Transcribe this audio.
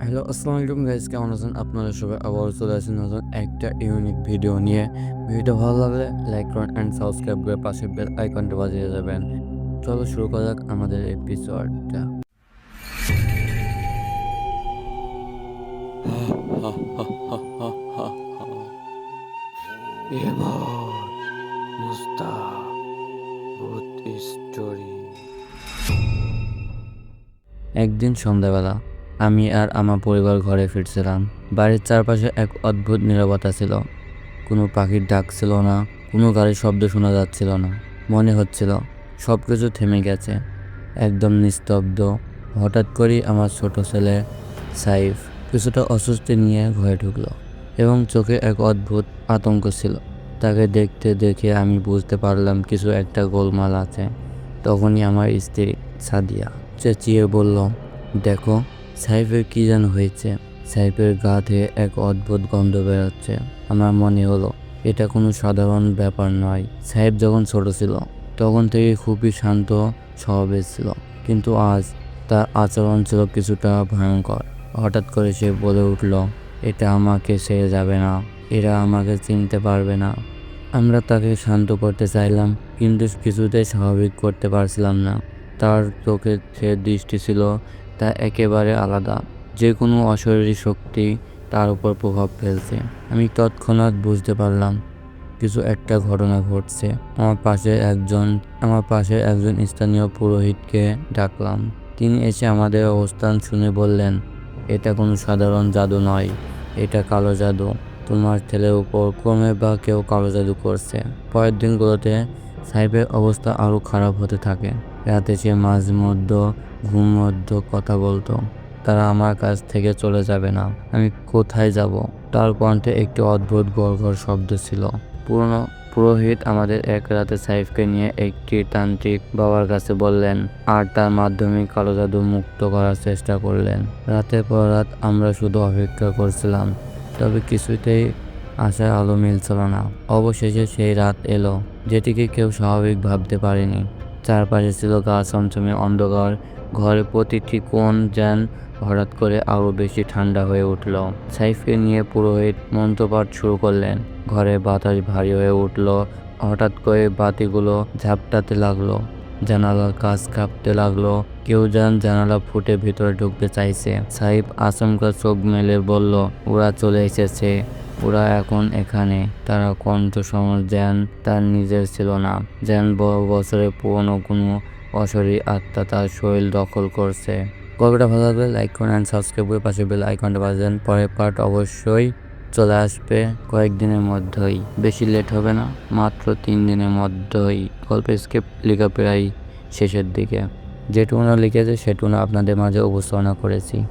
Hello আসসালামু আলাইকুম guys কেমন আছেন? আপনারা সবাই আবার চলে আসেন নতুন একটা ইউনিক ভিডিও নিয়ে। ভিডিও ভালো লাগলে লাইক করুন অ্যান্ড সাবস্ক্রাইব করে পাশে বেল আইকনটা বাজিয়ে যাবেন। চলো শুরু করা যাক আমাদের এপিসোডটা এবার মুস্তাক ভূত স্টোরি একদিন সন্ধ্যাবেলা আমি আর আমার পরিবার ঘরে ফিরছিলাম। বাড়ির চারপাশে এক অদ্ভুত নীরবতা ছিল। কোনো পাখির ডাক ছিল না, কোনো গাড়ির শব্দ শোনা যাচ্ছিল না। মনে হচ্ছিল সব কিছু থেমে গেছে। একদম নিস্তব্ধ। হঠাৎ করেই আমার ছোট ছেলে সাইফ কিছুটা অস্বস্তি নিয়ে ঘরে ঢুকলো এবং চোখে এক অদ্ভুত আতঙ্ক ছিল। তাকে দেখতে দেখে আমি বুঝতে পারলাম কিছু একটা গোলমাল আছে। তখনই আমার স্ত্রী সাদিয়া চেঁচিয়ে বলল, দেখো সাইফের কি যেন হয়েছে। সাইফের গা থেকে এক অদ্ভুত গন্ধ বেরোচ্ছে। আমার মনে হলো, এটা কোনো সাধারণ ব্যাপার নয়। সাহেব যখন ছোট ছিল, তখন থেকে খুবই শান্ত স্বভাবের ছিল। কিন্তু আজ তার আচরণ ছিল কিছুটা ভয়ঙ্কর। হঠাৎ করে সে বলে উঠল, এটা আমাকে ছেড়ে যাবে না। এরা আমাকে চিনতে পারবে না। আমরা তাকে শান্ত করতে চাইলাম, কিন্তু কিছুতেই স্বাভাবিক করতে পারছিলাম না। তার চোখের যে দৃষ্টি ছিল তা একেবারে আলাদা। যে কোনো অশরীরী শক্তি তার উপর প্রভাব ফেলছে। আমি তৎক্ষণাৎ বুঝতে পারলাম, কিছু একটা ঘটনা ঘটছে। আমার পাশে একজন, আমার পাশে একজন স্থানীয় পুরোহিতকে ডাকলাম। তিনি এসে আমাদের অবস্থান শুনে বললেন, এটা কোনো সাধারণ জাদু নয়, এটা কালো জাদু। তোমার ছেলের উপর ক্রমে বা কেউ কালো জাদু করছে। পরের দিনগুলোতে সাহেবের অবস্থা আরও খারাপ হতে থাকে। রাতে সে মাঝে মধ্যে ঘুম মধ্যে কথা বলতো। তারা আমার কাছ থেকে চলে যাবে না। আমি কোথায় যাব? তার কণ্ঠে একটি অদ্ভুত গড়গড় শব্দ ছিল। পুরনো পুরোহিত আমাদের এক রাতে সাইফকে নিয়ে একটি তান্ত্রিক বাবার কাছে বললেন, আর তার মাধ্যমে কালো জাদু মুক্ত করার চেষ্টা করলেন। রাতের পর রাত আমরা শুধু অপেক্ষা করছিলাম, তবে কিছুতেই আশার আলো মিলছিল না। অবশেষে সেই রাত এলো, যেটিকে কেউ স্বাভাবিক ভাবতে পারেনি। চারপাশে ছিল গা ছমছমে অন্ধকার ঘরের প্রতিটি কোণ যেন হঠাৎ করে আরও বেশি ঠান্ডা হয়ে উঠল। সাইফকে নিয়ে পুরোহিত মন্ত্রপাঠ শুরু করলেন। ঘরে বাতাস ভারী হয়ে উঠল। হঠাৎ করে বাতিগুলো ঝাপটাতে লাগল। জানালার কাজ কাঁপতে লাগল। কেউ যেন জানালা ফুটে ভিতরে ঢুকতে চাইছে। সাহিব আচমকা চোখ মেলে বলল, ওরা চলে এসেছে। ওরা এখন এখানে। তারা কণ্ঠ সমর যেন তার নিজের ছিল না। যেন বড় বছরের পুরনো কোনো অশরী আত্মা তার শরীর দখল করছে। গল্পটা ভালো লাগলে লাইক করুন অ্যান্ড সাবস্ক্রাইব করে পাশে বেল আইকনটা বাজান। পরের পার্ট অবশ্যই চলে আসবে কয়েকদিনের মধ্যেই। বেশি লেট হবে না, মাত্র তিন দিনের মধ্যেই। গল্পের স্ক্রিপ্ট লেখা প্রায় শেষের দিকে। যেটুকু লিখেছে সেটুকু আপনাদের মাঝে উপস্থাপনা করেছি।